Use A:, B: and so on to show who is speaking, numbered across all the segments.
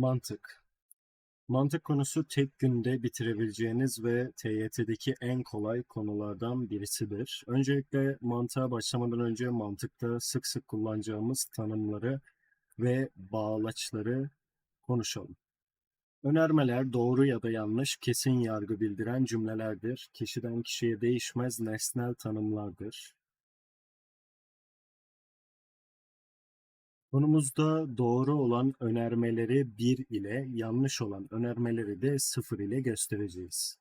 A: Mantık. Mantık konusu tek günde bitirebileceğiniz ve TYT'deki en kolay konulardan birisidir. Öncelikle mantığa başlamadan önce mantıkta sık sık kullanacağımız tanımları ve bağlaçları konuşalım. Önermeler doğru ya da yanlış kesin yargı bildiren cümlelerdir. Kişiden kişiye değişmez nesnel tanımlardır. Konumuzda doğru olan önermeleri 1 ile, yanlış olan önermeleri de 0 ile göstereceğiz.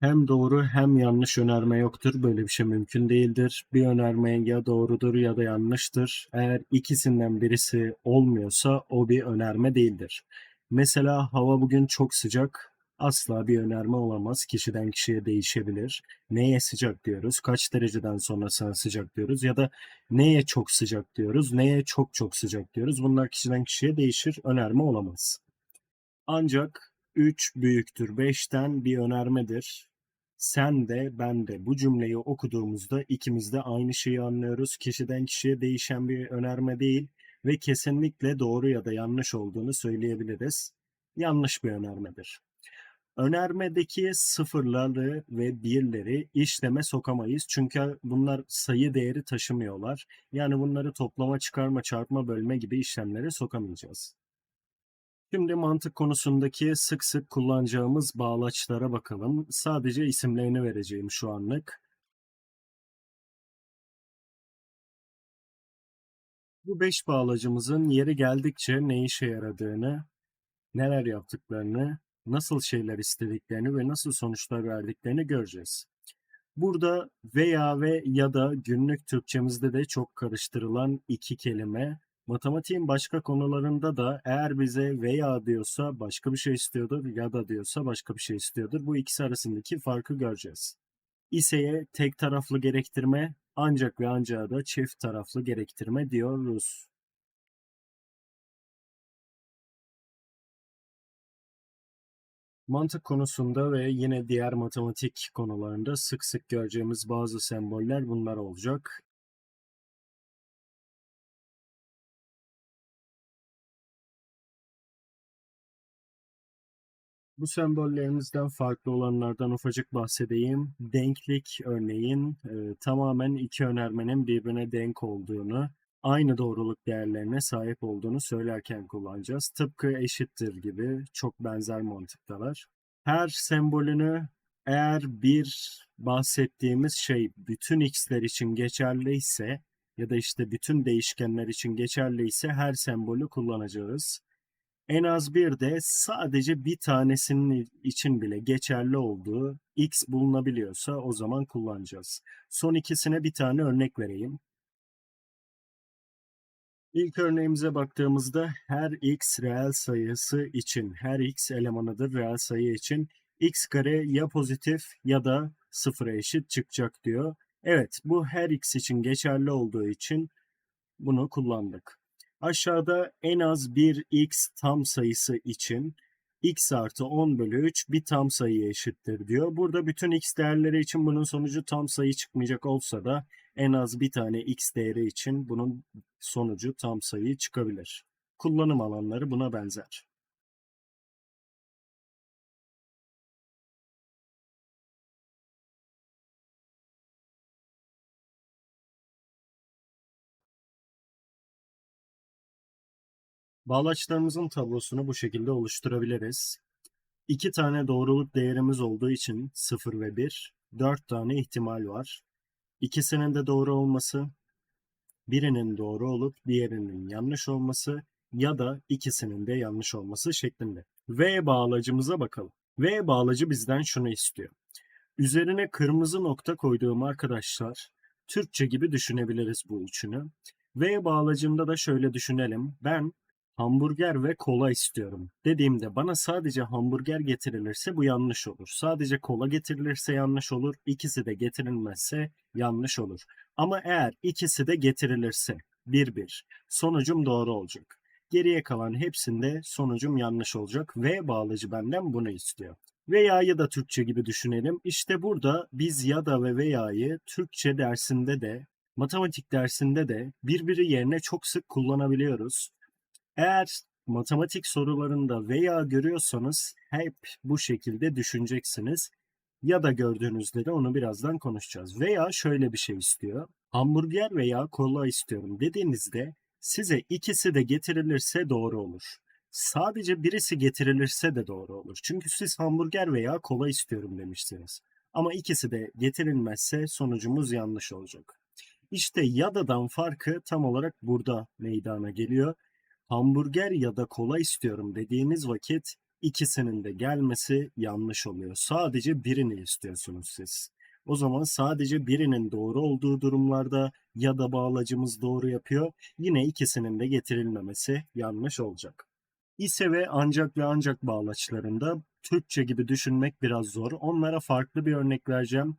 A: Hem doğru hem yanlış önerme yoktur. Böyle bir şey mümkün değildir. Bir önerme ya doğrudur ya da yanlıştır. Eğer ikisinden birisi olmuyorsa o bir önerme değildir. Mesela hava bugün çok sıcak. Asla bir önerme olamaz. Kişiden kişiye değişebilir. Neye sıcak diyoruz? Kaç dereceden sonrasına sıcak diyoruz? Ya da neye çok sıcak diyoruz? Neye çok çok sıcak diyoruz? Bunlar kişiden kişiye değişir. Önerme olamaz. Ancak 3 büyüktür 5'ten bir önermedir. Sen de ben de bu cümleyi okuduğumuzda ikimiz de aynı şeyi anlıyoruz. Kişiden kişiye değişen bir önerme değil ve kesinlikle doğru ya da yanlış olduğunu söyleyebiliriz. Yanlış bir önermedir. Önermedeki sıfırları ve birleri işleme sokamayız. Çünkü bunlar sayı değeri taşımıyorlar. Yani bunları toplama, çıkarma, çarpma, bölme gibi işlemlere sokamayacağız. Şimdi mantık konusundaki sık sık kullanacağımız bağlaçlara bakalım. Sadece isimlerini vereceğim şu anlık. Bu beş bağlacımızın yeri geldikçe ne işe yaradığını, neler yaptıklarını, nasıl şeyler istediklerini ve nasıl sonuçlar verdiklerini göreceğiz. Burada veya ve ya da günlük Türkçemizde de çok karıştırılan iki kelime. Matematiğin başka konularında da eğer bize veya diyorsa başka bir şey istiyordur ya da diyorsa başka bir şey istiyordur. Bu ikisi arasındaki farkı göreceğiz. İseye tek taraflı gerektirme ancak ve ancak da çift taraflı gerektirme diyoruz. Mantık konusunda ve yine diğer matematik konularında sık sık göreceğimiz bazı semboller bunlar olacak. Bu sembollerimizden farklı olanlardan ufacık bahsedeyim. Denklik örneğin e, tamamen iki önermenin birbirine denk olduğunu, aynı doğruluk değerlerine sahip olduğunu söylerken kullanacağız. Tıpkı eşittir gibi çok benzer mantıktalar. Her sembolünü eğer bir bahsettiğimiz şey bütün x'ler için geçerliyse ya da işte bütün değişkenler için geçerliyse her sembolü kullanacağız. En az bir de sadece bir tanesinin için bile geçerli olduğu x bulunabiliyorsa o zaman kullanacağız. Son ikisine bir tane örnek vereyim. İlk örneğimize baktığımızda her x reel sayısı için, her x elemanıdır reel sayı için x kare ya pozitif ya da sıfıra eşit çıkacak diyor. Evet bu her x için geçerli olduğu için bunu kullandık. Aşağıda en az bir x tam sayısı için x artı 10 bölü 3 bir tam sayıya eşittir diyor. Burada bütün x değerleri için bunun sonucu tam sayı çıkmayacak olsa da en az bir tane x değeri için bunun sonucu tam sayı çıkabilir. Kullanım alanları buna benzer. Bağlaçlarımızın tablosunu bu şekilde oluşturabiliriz. İki tane doğruluk değerimiz olduğu için 0 ve 1, 4 tane ihtimal var. İkisinin de doğru olması, birinin doğru olup diğerinin yanlış olması ya da ikisinin de yanlış olması şeklinde. V bağlacımıza bakalım. V bağlacı bizden şunu istiyor. Üzerine kırmızı nokta koyduğum arkadaşlar Türkçe gibi düşünebiliriz bu üçünü. V bağlacında da şöyle düşünelim. Ben hamburger ve kola istiyorum dediğimde bana sadece hamburger getirilirse bu yanlış olur. Sadece kola getirilirse yanlış olur. İkisi de getirilmezse yanlış olur. Ama eğer ikisi de getirilirse bir bir sonucum doğru olacak. Geriye kalan hepsinde sonucum yanlış olacak ve bağlacı benden bunu istiyor. Veya'yı da Türkçe gibi düşünelim. İşte burada biz ya da ve veya'yı Türkçe dersinde de matematik dersinde de birbiri yerine çok sık kullanabiliyoruz. Eğer matematik sorularında veya görüyorsanız hep bu şekilde düşüneceksiniz. Ya da gördüğünüzde de onu birazdan konuşacağız. Veya şöyle bir şey istiyor. Hamburger veya kola istiyorum dediğinizde size ikisi de getirilirse doğru olur. Sadece birisi getirilirse de doğru olur. Çünkü siz hamburger veya kola istiyorum demiştiniz. Ama ikisi de getirilmezse sonucumuz yanlış olacak. İşte yadadan farkı tam olarak burada meydana geliyor. Hamburger ya da kola istiyorum dediğiniz vakit ikisinin de gelmesi yanlış oluyor. Sadece birini istiyorsunuz siz. O zaman sadece birinin doğru olduğu durumlarda ya da bağlacımız doğru yapıyor. Yine ikisinin de getirilmemesi yanlış olacak. İse ve ancak ve ancak bağlaçlarında Türkçe gibi düşünmek biraz zor. Onlara farklı bir örnek vereceğim.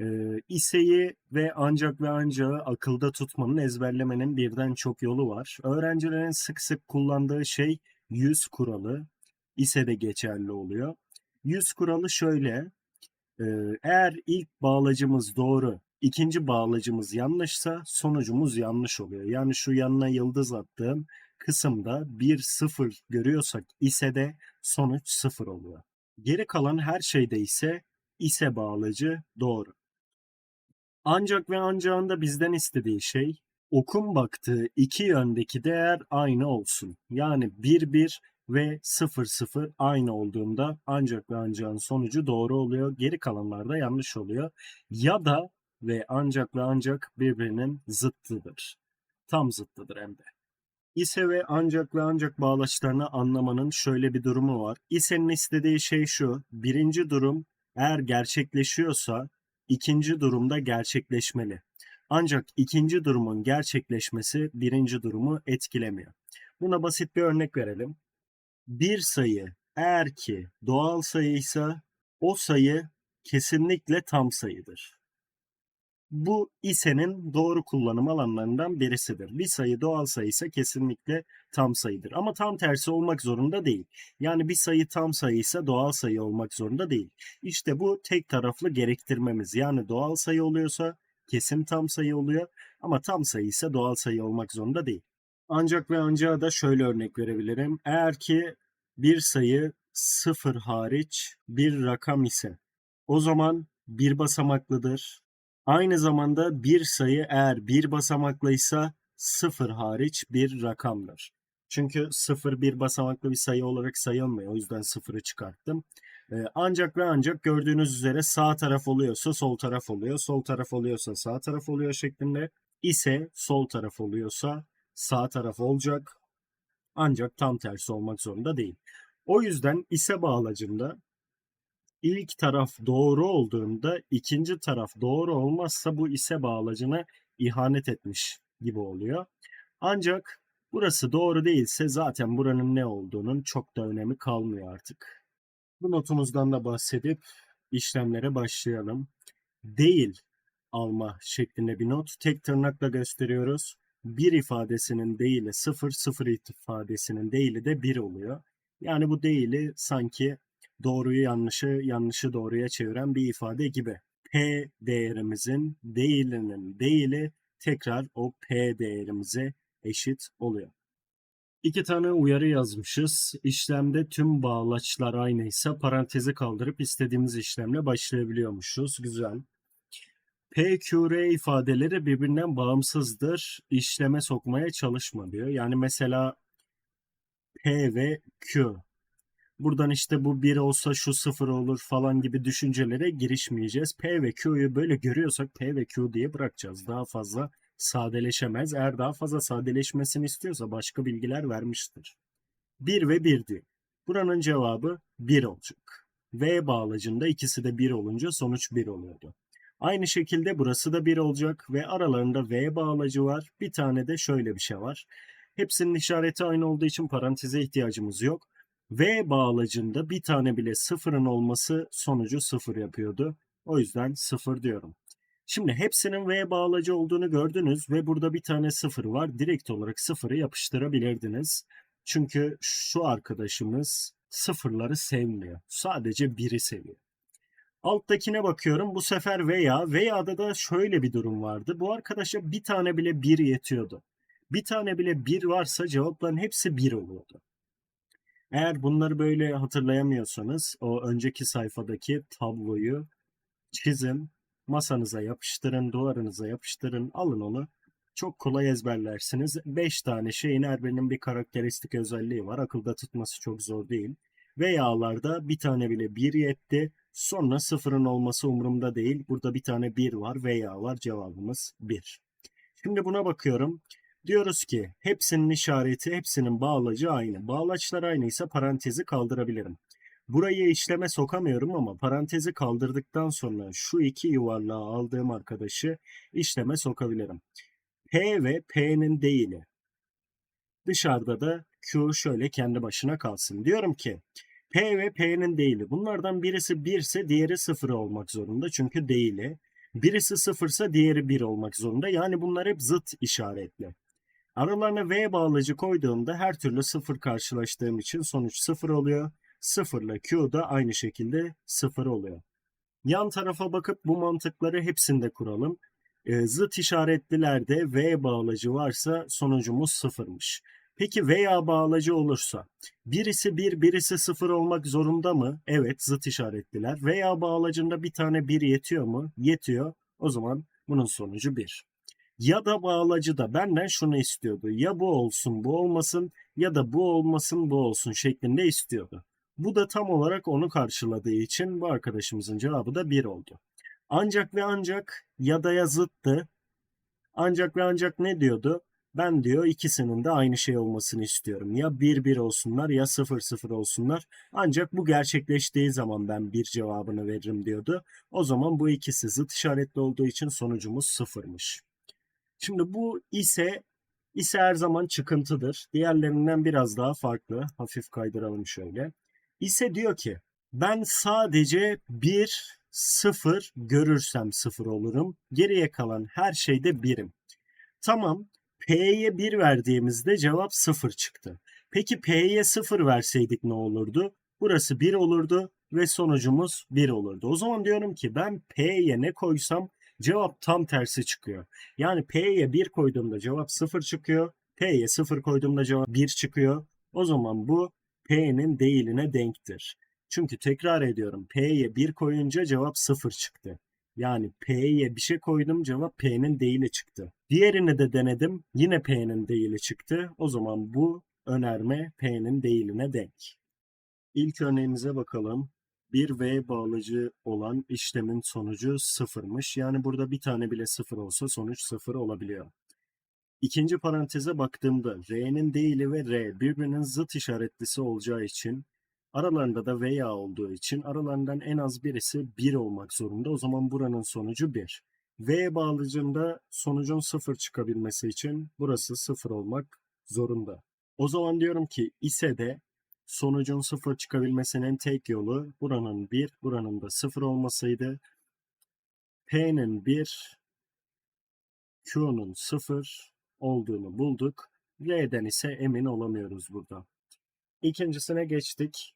A: Ee, iseyi ve ancak ve ancağı akılda tutmanın, ezberlemenin birden çok yolu var. Öğrencilerin sık sık kullandığı şey yüz kuralı. İse de geçerli oluyor. Yüz kuralı şöyle. e, eğer ilk bağlacımız doğru, ikinci bağlacımız yanlışsa sonucumuz yanlış oluyor. Yani şu yanına yıldız attığım kısımda 1 0 görüyorsak ise de sonuç 0 oluyor. Geri kalan her şeyde ise ise bağlacı doğru. Ancak ve ancağında bizden istediği şey okun baktığı iki yöndeki değer aynı olsun. Yani 1 1 ve 0 0 aynı olduğunda ancak ve ancağın sonucu doğru oluyor. Geri kalanlarda yanlış oluyor. Ya da ve ancak ve ancak birbirinin zıttıdır. Tam zıttıdır hem de. İse ve ancak ve ancak bağlaçlarını anlamanın şöyle bir durumu var. İse'nin istediği şey şu. Birinci durum eğer gerçekleşiyorsa ikinci durumda gerçekleşmeli. Ancak ikinci durumun gerçekleşmesi birinci durumu etkilemiyor. Buna basit bir örnek verelim. Bir sayı eğer ki doğal sayıysa o sayı kesinlikle tam sayıdır. Bu ise'nin doğru kullanım alanlarından birisidir. Bir sayı doğal sayı ise kesinlikle tam sayıdır. Ama tam tersi olmak zorunda değil. Yani bir sayı tam sayı ise doğal sayı olmak zorunda değil. İşte bu tek taraflı gerektirmemiz. Yani doğal sayı oluyorsa kesin tam sayı oluyor ama tam sayı ise doğal sayı olmak zorunda değil. Ancak ve ancak da şöyle örnek verebilirim. Eğer ki bir sayı sıfır hariç bir rakam ise o zaman bir basamaklıdır. Aynı zamanda bir sayı eğer bir basamaklıysa sıfır hariç bir rakamdır. Çünkü sıfır bir basamaklı bir sayı olarak sayılmıyor. O yüzden sıfırı çıkarttım. Ee, ancak ve ancak gördüğünüz üzere sağ taraf oluyorsa sol taraf oluyor. Sol taraf oluyorsa sağ taraf oluyor şeklinde. ise sol taraf oluyorsa sağ taraf olacak. Ancak tam tersi olmak zorunda değil. O yüzden ise bağlacında ilk taraf doğru olduğunda ikinci taraf doğru olmazsa bu ise bağlacına ihanet etmiş gibi oluyor. Ancak burası doğru değilse zaten buranın ne olduğunun çok da önemi kalmıyor artık. Bu notumuzdan da bahsedip işlemlere başlayalım. Değil alma şeklinde bir not. Tek tırnakla gösteriyoruz. Bir ifadesinin değili sıfır, sıfır ifadesinin değili de bir oluyor. Yani bu değili sanki doğruyu yanlışı, yanlışı doğruya çeviren bir ifade gibi. P değerimizin değilinin değili tekrar o P değerimize eşit oluyor. İki tane uyarı yazmışız. İşlemde tüm bağlaçlar aynıysa parantezi kaldırıp istediğimiz işlemle başlayabiliyormuşuz. Güzel. P, Q, R ifadeleri birbirinden bağımsızdır. İşleme sokmaya çalışma diyor. Yani mesela P ve Q buradan işte bu 1 olsa şu 0 olur falan gibi düşüncelere girişmeyeceğiz. P ve Q'yu böyle görüyorsak P ve Q diye bırakacağız. Daha fazla sadeleşemez. Eğer daha fazla sadeleşmesini istiyorsa başka bilgiler vermiştir. 1 ve 1 diyor. Buranın cevabı 1 olacak. V bağlacında ikisi de 1 olunca sonuç 1 oluyordu. Aynı şekilde burası da 1 olacak ve aralarında V bağlacı var. Bir tane de şöyle bir şey var. Hepsinin işareti aynı olduğu için paranteze ihtiyacımız yok. V bağlacında bir tane bile sıfırın olması sonucu sıfır yapıyordu. O yüzden sıfır diyorum. Şimdi hepsinin V bağlacı olduğunu gördünüz ve burada bir tane sıfır var. Direkt olarak sıfırı yapıştırabilirdiniz. Çünkü şu arkadaşımız sıfırları sevmiyor. Sadece biri seviyor. Alttakine bakıyorum. Bu sefer veya veya'da da şöyle bir durum vardı. Bu arkadaşa bir tane bile bir yetiyordu. Bir tane bile bir varsa cevapların hepsi bir oluyordu. Eğer bunları böyle hatırlayamıyorsanız o önceki sayfadaki tabloyu çizin, masanıza yapıştırın, duvarınıza yapıştırın, alın onu. Çok kolay ezberlersiniz. 5 tane şeyin her birinin bir karakteristik özelliği var. Akılda tutması çok zor değil. Veya'larda bir tane bile 1 yetti. Sonra sıfırın olması umurumda değil. Burada bir tane 1 var. Veya var. Cevabımız 1. Şimdi buna bakıyorum. Diyoruz ki hepsinin işareti, hepsinin bağlacı aynı. Bağlaçlar aynıysa parantezi kaldırabilirim. Burayı işleme sokamıyorum ama parantezi kaldırdıktan sonra şu iki yuvarlağı aldığım arkadaşı işleme sokabilirim. P ve P'nin değili. Dışarıda da Q şöyle kendi başına kalsın. Diyorum ki P ve P'nin değili. Bunlardan birisi 1 ise diğeri 0 olmak zorunda. Çünkü değili. Birisi 0 ise diğeri 1 olmak zorunda. Yani bunlar hep zıt işaretli. Aralarına V bağlacı koyduğumda her türlü 0 karşılaştığım için sonuç 0 oluyor. 0 ile Q da aynı şekilde 0 oluyor. Yan tarafa bakıp bu mantıkları hepsinde kuralım. E, zıt işaretlilerde V bağlacı varsa sonucumuz sıfırmış. Peki veya bağlacı olursa birisi 1 birisi 0 olmak zorunda mı? Evet zıt işaretliler. Veya bağlacında bir tane 1 yetiyor mu? Yetiyor. O zaman bunun sonucu 1. Ya da bağlacı da benden şunu istiyordu. Ya bu olsun bu olmasın ya da bu olmasın bu olsun şeklinde istiyordu. Bu da tam olarak onu karşıladığı için bu arkadaşımızın cevabı da 1 oldu. Ancak ve ancak ya da ya. Ancak ve ancak ne diyordu? Ben diyor ikisinin de aynı şey olmasını istiyorum. Ya 1-1 olsunlar ya 0-0 olsunlar. Ancak bu gerçekleştiği zaman ben bir cevabını veririm diyordu. O zaman bu ikisi zıt işaretli olduğu için sonucumuz sıfırmış. Şimdi bu ise ise her zaman çıkıntıdır. Diğerlerinden biraz daha farklı. Hafif kaydıralım şöyle. İse diyor ki ben sadece 1 0 görürsem 0 olurum. Geriye kalan her şeyde birim. Tamam. P'ye 1 verdiğimizde cevap 0 çıktı. Peki P'ye 0 verseydik ne olurdu? Burası 1 olurdu ve sonucumuz 1 olurdu. O zaman diyorum ki ben P'ye ne koysam cevap tam tersi çıkıyor. Yani P'ye 1 koyduğumda cevap 0 çıkıyor. P'ye 0 koyduğumda cevap 1 çıkıyor. O zaman bu P'nin değiline denktir. Çünkü tekrar ediyorum P'ye 1 koyunca cevap 0 çıktı. Yani P'ye bir şey koydum cevap P'nin değili çıktı. Diğerini de denedim yine P'nin değili çıktı. O zaman bu önerme P'nin değiline denk. İlk örneğimize bakalım. Bir V bağlacı olan işlemin sonucu sıfırmış. Yani burada bir tane bile sıfır olsa sonuç sıfır olabiliyor. İkinci paranteze baktığımda R'nin değili ve R birbirinin zıt işaretlisi olacağı için aralarında da veya olduğu için aralarından en az birisi 1 olmak zorunda. O zaman buranın sonucu 1. V bağlacında sonucun 0 çıkabilmesi için burası 0 olmak zorunda. O zaman diyorum ki ise de sonucun 0 çıkabilmesinin tek yolu buranın 1, buranın da 0 olmasıydı. P'nin 1, Q'nun 0 olduğunu bulduk. R'den ise emin olamıyoruz burada. İkincisine geçtik.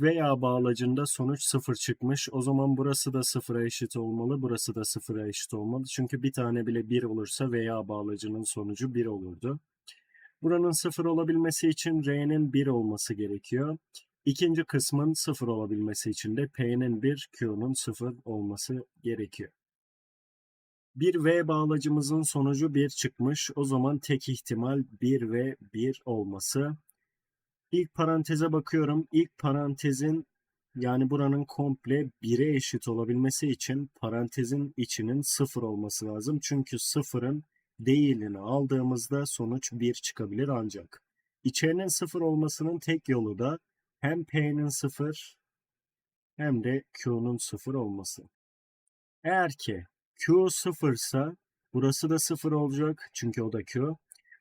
A: Veya bağlacında sonuç 0 çıkmış. O zaman burası da 0'a eşit olmalı. Burası da 0'a eşit olmalı. Çünkü bir tane bile 1 olursa veya bağlacının sonucu 1 olurdu. Buranın 0 olabilmesi için R'nin 1 olması gerekiyor. İkinci kısmın 0 olabilmesi için de P'nin 1, Q'nun 0 olması gerekiyor. Bir V bağlacımızın sonucu 1 çıkmış. O zaman tek ihtimal 1 ve 1 olması. İlk paranteze bakıyorum. İlk parantezin yani buranın komple 1'e eşit olabilmesi için parantezin içinin 0 olması lazım. Çünkü 0'ın değilini aldığımızda sonuç 1 çıkabilir ancak. İçerinin 0 olmasının tek yolu da hem P'nin 0 hem de Q'nun 0 olması. Eğer ki Q 0 ise burası da 0 olacak çünkü o da Q.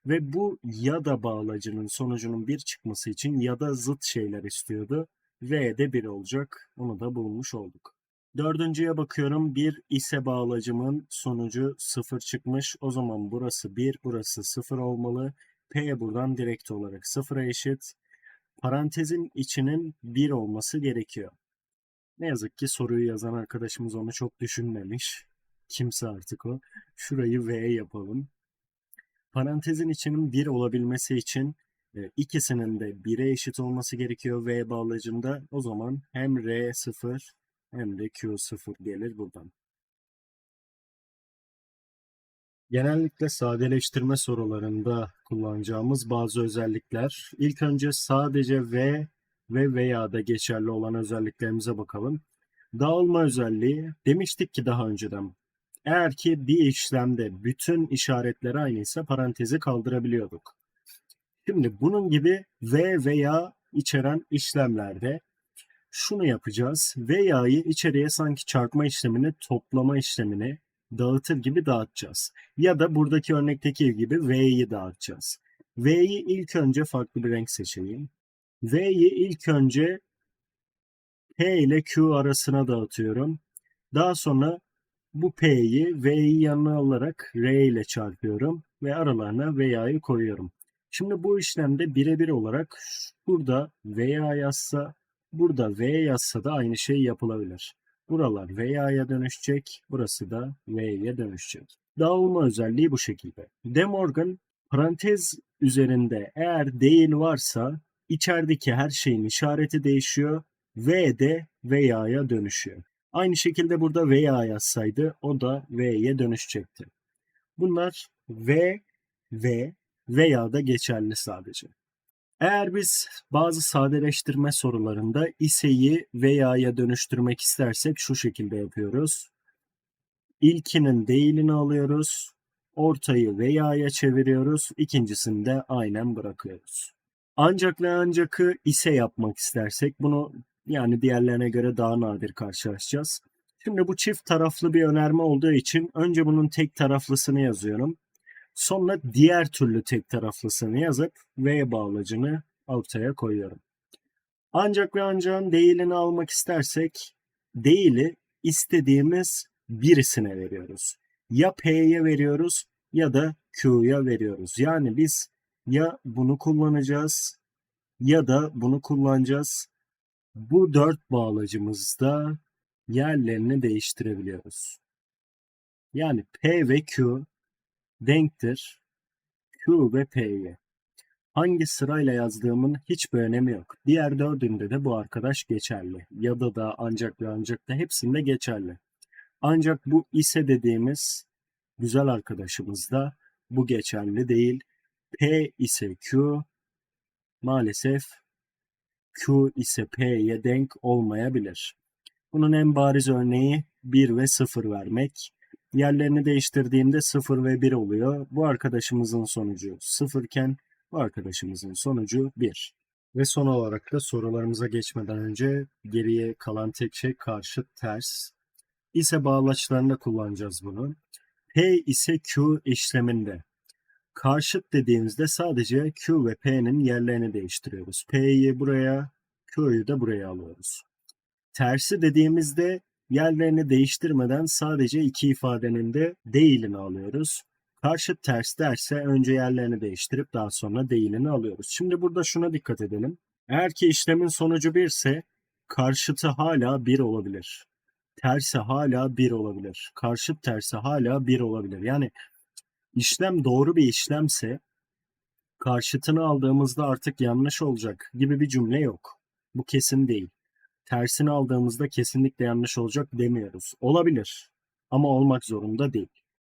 A: Ve bu ya da bağlacının sonucunun 1 çıkması için ya da zıt şeyler istiyordu. V de 1 olacak. Onu da bulmuş olduk. Dördüncüye bakıyorum. 1 ise bağlacımın sonucu 0 çıkmış. O zaman burası 1, burası 0 olmalı. P buradan direkt olarak 0'a eşit. Parantezin içinin 1 olması gerekiyor. Ne yazık ki soruyu yazan arkadaşımız onu çok düşünmemiş. Kimse artık o. Şurayı V yapalım. Parantezin içinin 1 olabilmesi için E, ikisinin de 1'e eşit olması gerekiyor V bağlacında. O zaman hem R0 hem de Q0 gelir buradan. Genellikle sadeleştirme sorularında kullanacağımız bazı özellikler. İlk önce sadece V ve veya da geçerli olan özelliklerimize bakalım. Dağılma özelliği demiştik ki daha önceden. Eğer ki bir işlemde bütün işaretler aynıysa parantezi kaldırabiliyorduk. Şimdi bunun gibi ve veya içeren işlemlerde şunu yapacağız. Veya'yı içeriye sanki çarpma işlemini, toplama işlemini dağıtır gibi dağıtacağız. Ya da buradaki örnekteki gibi V'yi dağıtacağız. V'yi ilk önce farklı bir renk seçeyim. V'yi ilk önce P ile Q arasına dağıtıyorum. Daha sonra bu P'yi V'yi yanına alarak R ile çarpıyorum ve aralarına Veya'yı koyuyorum. Şimdi bu işlemde birebir olarak burada veya yazsa, burada V yazsa da aynı şey yapılabilir. Buralar Veya'ya dönüşecek, burası da V'ye dönüşecek. Dağılma özelliği bu şekilde. De Morgan parantez üzerinde eğer değil varsa içerideki her şeyin işareti değişiyor. V de veya'ya dönüşüyor. Aynı şekilde burada veya yazsaydı o da V'ye dönüşecekti. Bunlar V, V veya da geçerli sadece. Eğer biz bazı sadeleştirme sorularında ise'yi veya'ya dönüştürmek istersek şu şekilde yapıyoruz. İlkinin değilini alıyoruz. Ortayı veya'ya çeviriyoruz. İkincisini de aynen bırakıyoruz. Ancak ve ancakı ise yapmak istersek bunu yani diğerlerine göre daha nadir karşılaşacağız. Şimdi bu çift taraflı bir önerme olduğu için önce bunun tek taraflısını yazıyorum. Sonra diğer türlü tek taraflısını yazıp V bağlacını ortaya koyuyorum. Ancak ve ancak değilini almak istersek değili istediğimiz birisine veriyoruz. Ya P'ye veriyoruz ya da Q'ya veriyoruz. Yani biz ya bunu kullanacağız ya da bunu kullanacağız. Bu dört bağlacımızda yerlerini değiştirebiliyoruz. Yani P ve Q denktir Q ve P'ye. Hangi sırayla yazdığımın hiçbir önemi yok. Diğer dördünde de bu arkadaş geçerli. Ya da da ancak ve ancak da hepsinde geçerli. Ancak bu ise dediğimiz güzel arkadaşımızda bu geçerli değil. P ise Q maalesef Q ise P'ye denk olmayabilir. Bunun en bariz örneği 1 ve 0 vermek. Yerlerini değiştirdiğimde 0 ve 1 oluyor. Bu arkadaşımızın sonucu 0 iken bu arkadaşımızın sonucu 1. Ve son olarak da sorularımıza geçmeden önce geriye kalan tek şey karşıt ters. İse bağlaçlarında kullanacağız bunu. P ise Q işleminde. Karşıt dediğimizde sadece Q ve P'nin yerlerini değiştiriyoruz. P'yi buraya, Q'yu da buraya alıyoruz. Tersi dediğimizde yerlerini değiştirmeden sadece iki ifadenin de değilini alıyoruz. Karşıt ters derse önce yerlerini değiştirip daha sonra değilini alıyoruz. Şimdi burada şuna dikkat edelim. Eğer ki işlemin sonucu 1 ise karşıtı hala 1 olabilir. Tersi hala 1 olabilir. Karşıt tersi hala 1 olabilir. Yani işlem doğru bir işlemse karşıtını aldığımızda artık yanlış olacak gibi bir cümle yok. Bu kesin değil. Tersini aldığımızda kesinlikle yanlış olacak demiyoruz. Olabilir ama olmak zorunda değil.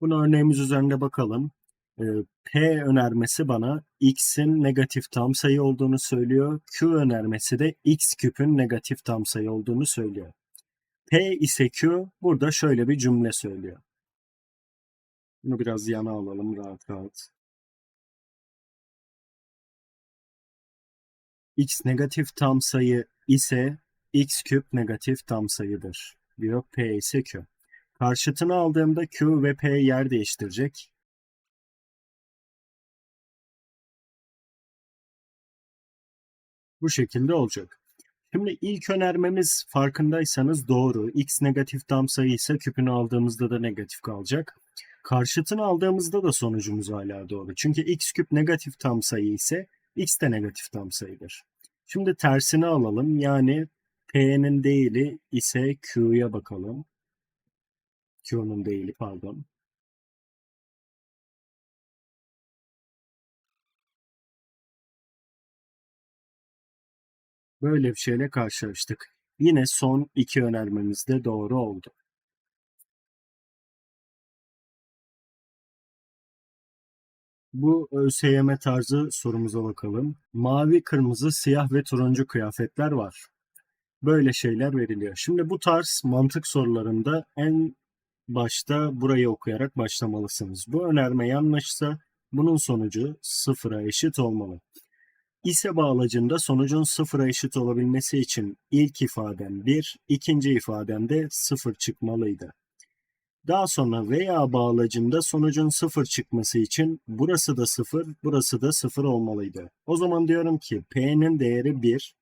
A: Bunu örneğimiz üzerinde bakalım. Ee, P önermesi bana x'in negatif tam sayı olduğunu söylüyor. Q önermesi de x küpün negatif tam sayı olduğunu söylüyor. P ise Q burada şöyle bir cümle söylüyor. Bunu biraz yana alalım rahat rahat. x negatif tam sayı ise x küp negatif tam sayıdır diyor P ise Q. Karşıtını aldığımda Q ve P yer değiştirecek. Bu şekilde olacak. Şimdi ilk önermemiz farkındaysanız doğru. X negatif tam sayı ise küpünü aldığımızda da negatif kalacak. Karşıtını aldığımızda da sonucumuz hala doğru. Çünkü x küp negatif tam sayı ise x de negatif tam sayıdır. Şimdi tersini alalım. Yani P'nin değili ise Q'ya bakalım. Q'nun değili pardon. Böyle bir şeyle karşılaştık. Yine son iki önermemiz de doğru oldu. Bu ÖSYM tarzı sorumuza bakalım. Mavi, kırmızı, siyah ve turuncu kıyafetler var. Böyle şeyler veriliyor. Şimdi bu tarz mantık sorularında en başta burayı okuyarak başlamalısınız. Bu önerme yanlışsa bunun sonucu sıfıra eşit olmalı. İse bağlacında sonucun sıfıra eşit olabilmesi için ilk ifadem 1, ikinci ifadem de 0 çıkmalıydı. Daha sonra veya bağlacında sonucun 0 çıkması için burası da 0, burası da 0 olmalıydı. O zaman diyorum ki P'nin değeri 1,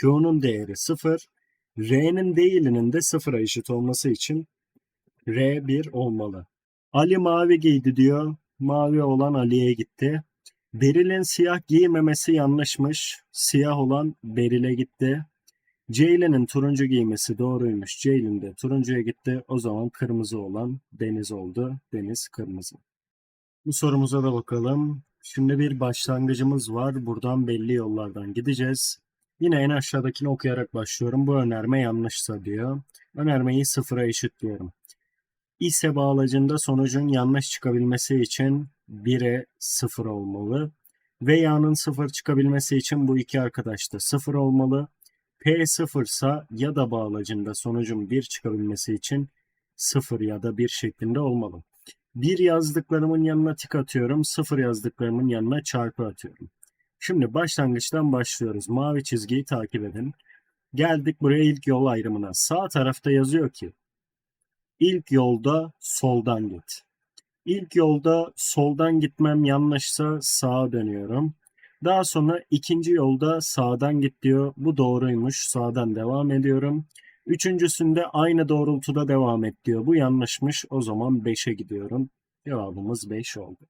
A: Q'nun değeri 0, R'nin değilinin de 0'a eşit olması için R 1 olmalı. Ali mavi giydi diyor. Mavi olan Ali'ye gitti. Beril'in siyah giymemesi yanlışmış. Siyah olan Beril'e gitti. Ceylin'in turuncu giymesi doğruymuş. Ceylin de turuncuya gitti. O zaman kırmızı olan Deniz oldu. Deniz kırmızı. Bu sorumuza da bakalım. Şimdi bir başlangıcımız var. Buradan belli yollardan gideceğiz. Yine en aşağıdakini okuyarak başlıyorum. Bu önerme yanlışsa diyor. Önermeyi sıfıra eşitliyorum. İse bağlacında sonucun yanlış çıkabilmesi için 1'e 0 olmalı. Veya'nın 0 çıkabilmesi için bu iki arkadaş da 0 olmalı. P 0 ise ya da bağlacında sonucun 1 çıkabilmesi için 0 ya da 1 şeklinde olmalı. 1 yazdıklarımın yanına tik atıyorum, 0 yazdıklarımın yanına çarpı atıyorum. Şimdi başlangıçtan başlıyoruz. Mavi çizgiyi takip edin. Geldik buraya ilk yol ayrımına. Sağ tarafta yazıyor ki İlk yolda soldan git. İlk yolda soldan gitmem yanlışsa sağa dönüyorum. Daha sonra ikinci yolda sağdan git diyor. Bu doğruymuş. Sağdan devam ediyorum. Üçüncüsünde aynı doğrultuda devam et diyor. Bu yanlışmış. O zaman 5'e gidiyorum. Cevabımız 5 oldu.